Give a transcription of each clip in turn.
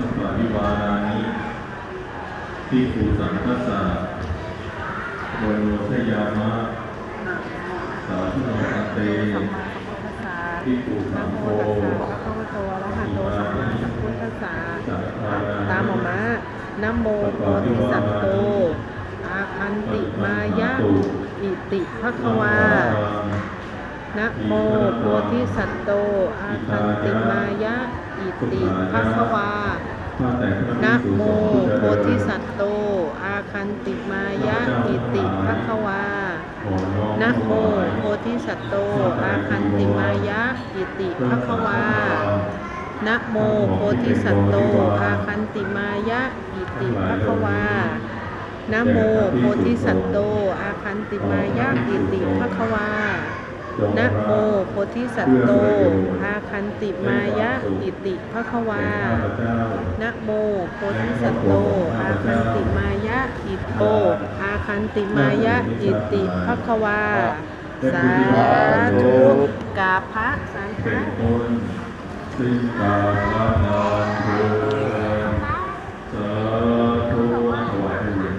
สัพพวิวารานิภิกขุสังฆสสะโดยโมทยามะ สาธุนอันเตภิกขุสังโฆนะโมตัสสะภะคะวะโตอะระหะโตสัมมามพุทธัสสะสัพพะตามออกมานะโมโพธิสัตโต อาคันติมายะ อิติภควานะโมโพธิสัตโต อาคันติมายะ อิติภควานะโมโพธิสัตว์โต อาคันติมายะอิติภควานะโมโพธิสัตว์โต อาคันติมายะอิติภควานะโมโพธิสัตว์โต อาคันติมายะอิติภควานะโมโพธิสัตว์โต อาคันติมายะอิติภควา นะโมโพธิสัตว์โต อาคันติมายะอิติภควา นะโมโพธิสัตว์โต อาคันติมายะอิโตอาคันติมายะอิติภควา สาธุกาพระสาเป็ ธุ นคนสิ้นกาลนานเถิดสาธุถวายพระเหรียญ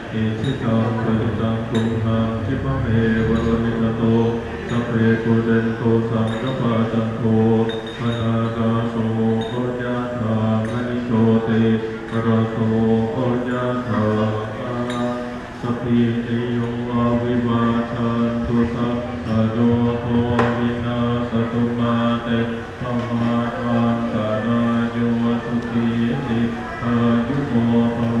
อิเรนติสัทธะดังเยวะเมวะอิโตทินังเปตานังอุปกปปติอิชิตังปฏิตังตุมหังชิปะเมวะโรนิกโตสัพเพปุเรนโตสังกปะจันโทปนาคาโสโคจาธามณิโชติปรโสโคจาธาสพพิติโยวิวาชันตุสัพพโลโควินาสตุมาเตธรรมาวันตานาโยสุขีติอายุโมภวะ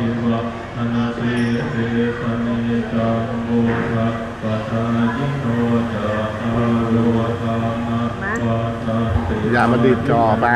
ภิวะอนาสิเตสนิจังโมทะปัตตายิโนจะอาโลธรรมะวัฏันติอย่ามาดีดจอไป